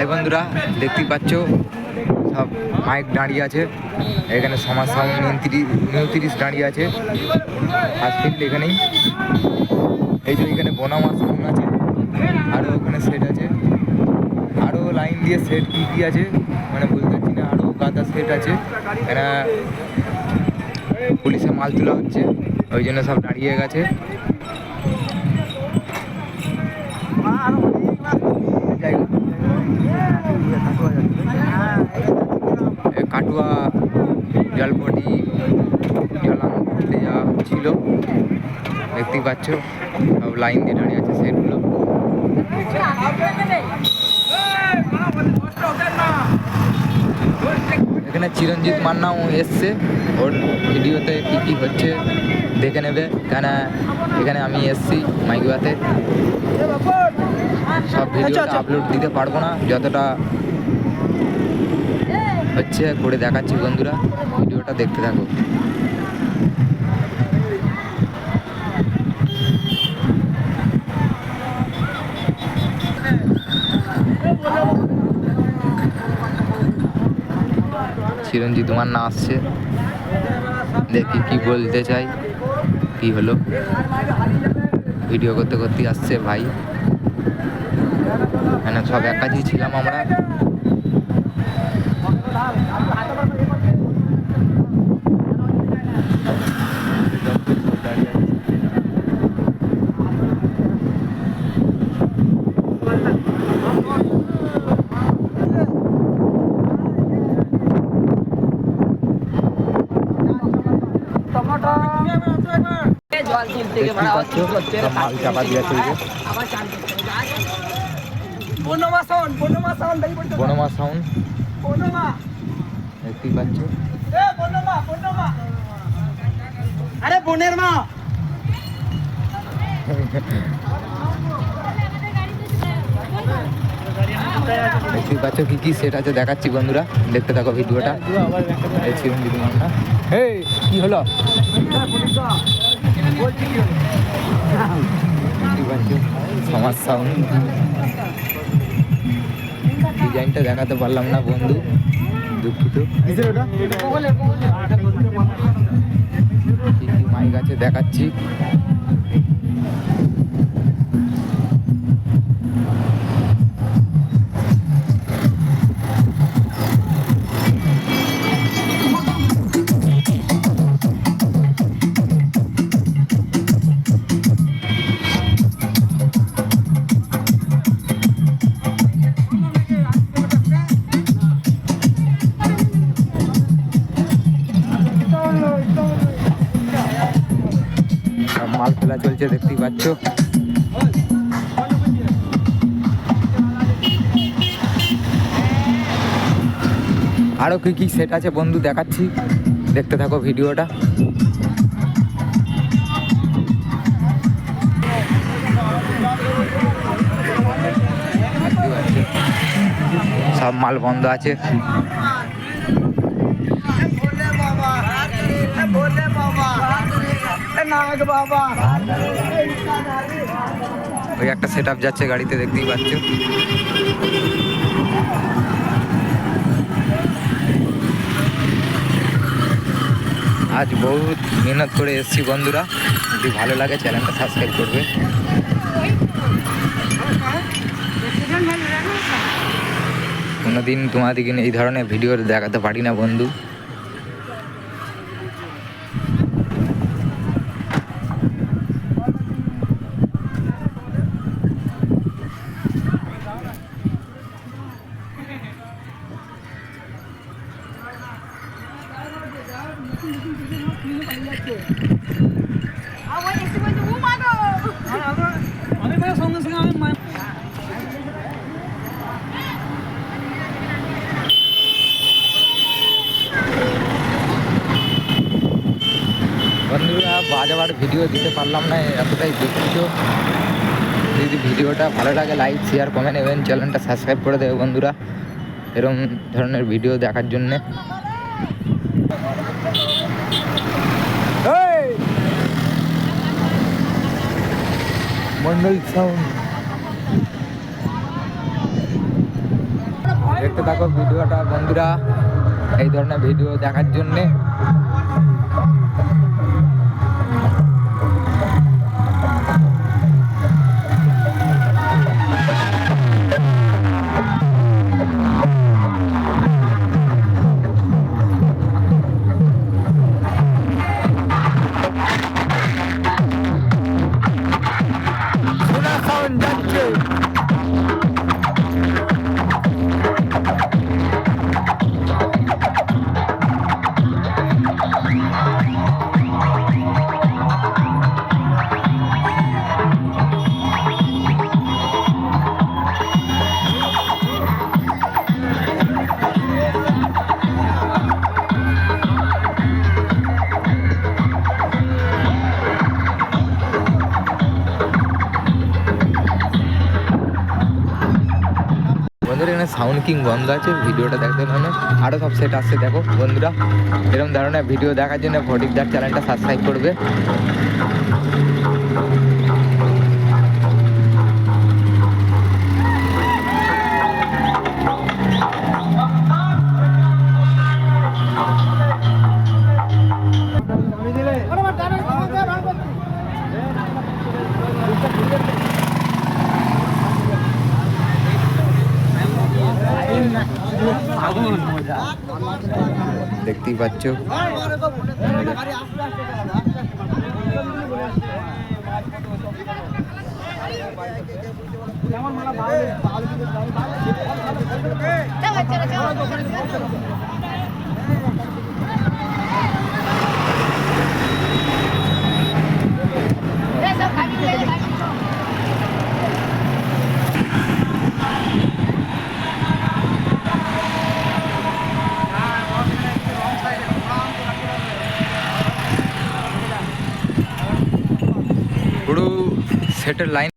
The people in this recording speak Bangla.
ভাই বন্ধুরা, দেখতেই পাচ্ছ, সব মাইক দাঁড়িয়ে আছে। এখানে সমাজ সাউন্ড উনত্রিশ দাঁড়িয়ে আছে। হসপিটাল এখানেই। এই যে এখানে বনামা সাউন্ড আছে আরও ওখানে সেট আছে। আরও লাইন দিয়ে সেট কী কী আছে মানে বলতে পারছি না আরও গাদা সেট আছে। এখানে পুলিশে মাল তোলা হচ্ছে, ওই জন্য সব দাঁড়িয়ে গেছে। পাচ্ছ? সব লাইন দিয়ে দাঁড়িয়ে আছে সেটগুলো। এখানে চিরঞ্জিত মান্নাও এসছে। ওর ভিডিওতে কী কী হচ্ছে দেখে নেবে। কেন এখানে আমি এসছি মাইকুয়াতে সব ভিডিওটা আপলোড দিতে পারব না। যতটা হচ্ছে করে দেখাচ্ছি বন্ধুরা। ভিডিওটা দেখতে থাকো। চিরঞ্জিত মান্না আসছে। দেখি কি বলতে চাই, কি হলো। ভিডিও করতে করতে আসছে ভাই। মানে সব এক ছিলাম আমরা জল চিল থেকে দেখতেই ভাড়া পাচ্ছ সব মাল চাপা দিয়ে চলছে আবার চান করতে হবে। বনমা সাউন্ড বনমা সাউন্ড বনমা সাউন্ড বনমা। দেখতেই পাচ্ছ। এ বনমা বনমা। আরে বোনের মা। দেখতেই পাচ্ছ কি কি সেট আছে দেখাচ্ছি বন্ধুরা। দেখতে থাকো ভিডিওটা। মান্না এই কি হলো? সমাজ ডিজাইনটা দেখাতে পারলাম না বন্ধু। দুঃখিত। মাইক আছে দেখাচ্ছি। সব মাল ফেলা চলছে, দেখতেই পাচ্ছ। আরও কি কি সেট আছে বন্ধু, দেখাচ্ছি। দেখতে থাকো ভিডিওটা। সব মাল বন্ধ আছে। ওই একটা সেট আপ যাচ্ছে গাড়িতে, দেখতেই পাচ্ছ। আজ বহুত মেহনত করে এসেছি বন্ধুরা। যদি ভালো লাগে চ্যানেলটা সাবস্ক্রাইব করবে। কোনোদিন তোমাদেরকে এই ধরনের ভিডিও দেখাতে পারি না বন্ধু। বাজাবার ভিডিও দিতে পারলাম না, এতটাই দুঃখিত। যদি ভিডিওটা ভালো লাগে লাইক শেয়ার কমেন্ট এবং চ্যানেলটা সাবস্ক্রাইব করে দেবে বন্ধুরা। এরকম ধরনের ভিডিও দেখার জন্যে। মন্ডল দেখতে থাকো ভিডিওটা বন্ধুরা এই ধরনের ভিডিও দেখার জন্যে। এখানে সাউন্ড কিং বন্ধ আছে, ভিডিওটা দেখতে হবে আরও সব সেট আসছে, দেখো, বন্ধুরা। এরকম ধরনের ভিডিও দেখার জন্য ফটিকদার চ্যানেলটা সাবস্ক্রাইব করবে। দেখতেই পাচ্ছ चलो। লাইন